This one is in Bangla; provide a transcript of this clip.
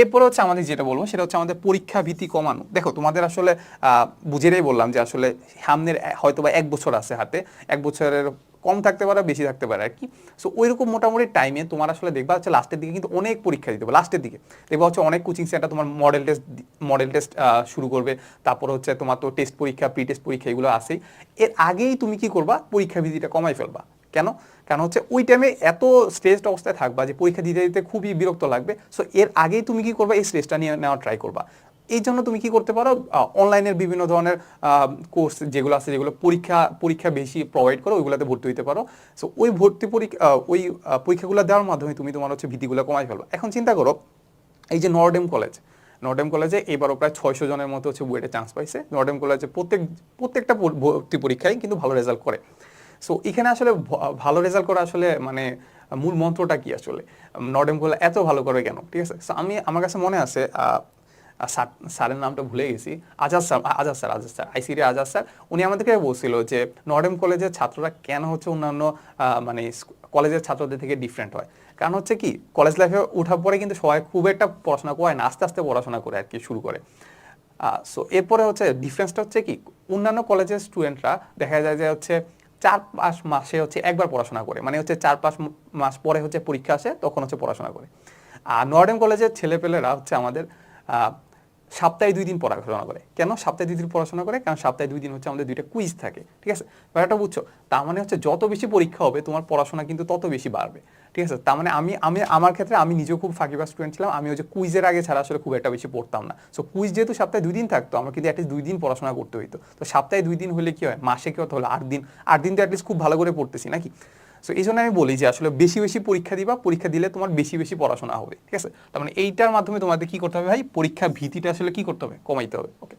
এরপরে হচ্ছে আমাদের যেটা বলব, সেটা হচ্ছে আমাদের পরীক্ষা ভীতি কমানো। দেখো, তোমাদের আসলে বুঝেরাই বললাম যে আসলে সামনের হয়তো বা এক বছর আছে হাতে। এক বছরের কম থাকতে পারে, বেশি থাকতে পারে, আর কি। সো ওইরকম মোটামুটি টাইমে তোমার আসলে দেখবা হচ্ছে লাস্টের দিকে কিন্তু অনেক পরীক্ষা দিতে হবে লাস্টের দিকে। দেখবা হচ্ছে অনেক কোচিং সেন্টার তোমার মডেল টেস্ট মডেল টেস্ট শুরু করবে। তারপর হচ্ছে তোমার তো টেস্ট পরীক্ষা প্রি টেস্ট পরীক্ষা এগুলো আছেই। এর আগেই তুমি কি করবা? পরীক্ষা ভীতিটা কমাই ফেলবা। কেন? কারণ হচ্ছে ওই টাইমে এত স্ট্রেসড অবস্থায় থাকবা যে পরীক্ষা দিতে দিতে খুবই বিরক্ত লাগবে। সো এর আগেই তুমি কি করবা? এই স্ট্রেসটা নিয়ে নেওয়ার ট্রাই করবা। এই জন্য তুমি কি করতে পারো? অনলাইনের বিভিন্ন ধরনের কোর্স যেগুলো আছে, যেগুলো পরীক্ষা পরীক্ষা বেশি প্রোভাইড করো, ওইগুলোতে ভর্তি হতে পারো। সো ওই ভর্তি পরীক্ষা ওই পরীক্ষাগুলো দেওয়ার মাধ্যমে তুমি তোমার হচ্ছে ভীতিগুলো কমাই ফেলো এখন চিন্তা করো, এই যে নর্ডেম কলেজ নর্ডেম কলেজে এবারও প্রায় ছয়শো জনের মতো হচ্ছে বুয়েটে চান্স পাইছে। নর্ডেম কলেজে প্রত্যেক, প্রত্যেকটা ভর্তি পরীক্ষায় কিন্তু ভালো রেজাল্ট করে। সো এখানে আসলে ভালো রেজাল্ট করা আসলে মানে মূল মন্ত্রটা কি আসলে? নর্ডেম কলেজ এত ভালো করে কেন? ঠিক আছে? সো আমি, আমার কাছে মনে আছে স্যারের নামটা ভুলে গেছি। Azad sir Azad sir Azad sir, ICD Azad sir, উনি আমাদেরকে বলছিল যে নর্ডেম কলেজের ছাত্ররা কেন হচ্ছে অন্যান্য মানে কলেজের ছাত্রদের থেকে ডিফারেন্ট হয়? কারণ হচ্ছে কি, কলেজ লাইফে ওঠার পরে কিন্তু সবাই খুব একটা পড়াশোনা করে না, আস্তে আস্তে পড়াশোনা করে আর কি, শুরু করে। সো এরপরে হচ্ছে ডিফারেন্সটা হচ্ছে কি, অন্যান্য কলেজের স্টুডেন্টরা দেখা যায় যে হচ্ছে চার পাঁচ মাসে হচ্ছে একবার পড়াশোনা করে। মানে হচ্ছে চার পাঁচ মাস পরে হচ্ছে পরীক্ষা আসে, তখন হচ্ছে পড়াশোনা করে। আর নর্ডেম কলেজের ছেলেপেলেরা হচ্ছে আমাদের সপ্তাহে দুই দিন পড়াশোনা করে। কেন? সপ্তাহে দুই দিন পড়াশোনা করে, কারণ সপ্তাহে দুই দিন হচ্ছে আমাদের দুইটা কুইজ থাকে। ঠিক আছে? ব্যাপারটা বুঝছ? তার মানে হচ্ছে যত বেশি পরীক্ষা হবে, তোমার পড়াশোনা কিন্তু তত বেশি বাড়বে। ঠিক আছে? তার মানে আমি আমি, আমার ক্ষেত্রে আমি নিজেও খুব ফাঁকিবাজ স্টুডেন্ট ছিলাম। আমি হচ্ছে কুইজের আগে ছাড়া আসলে খুব একটা বেশি পড়তাম না। সো কুইজ যেহেতু সপ্তাহে দুই দিন থাকতো আমার কিন্তু অ্যাটলিস্ট দুই দিন পড়াশোনা করতে হইতো। তো সপ্তাহে দুই দিন হলে কি হয়? মাসে কি হতো? হলো আট দিন। আট দিন তো অ্যাটলিস্ট খুব ভালো করে পড়তেছি, নাকি? সো এই জন্য আমি বলি যে আসলে বেশি বেশি পরীক্ষা দিবা, পরীক্ষা দিলে তোমার বেশি বেশি পড়াশোনা হবে, ঠিক আছে? তার মানে এইটার মাধ্যমে তোমাদের কি করতে হবে ভাই? পরীক্ষা ভীতিটা আসলে কি করতে হবে? কমাইতে হবে ওকে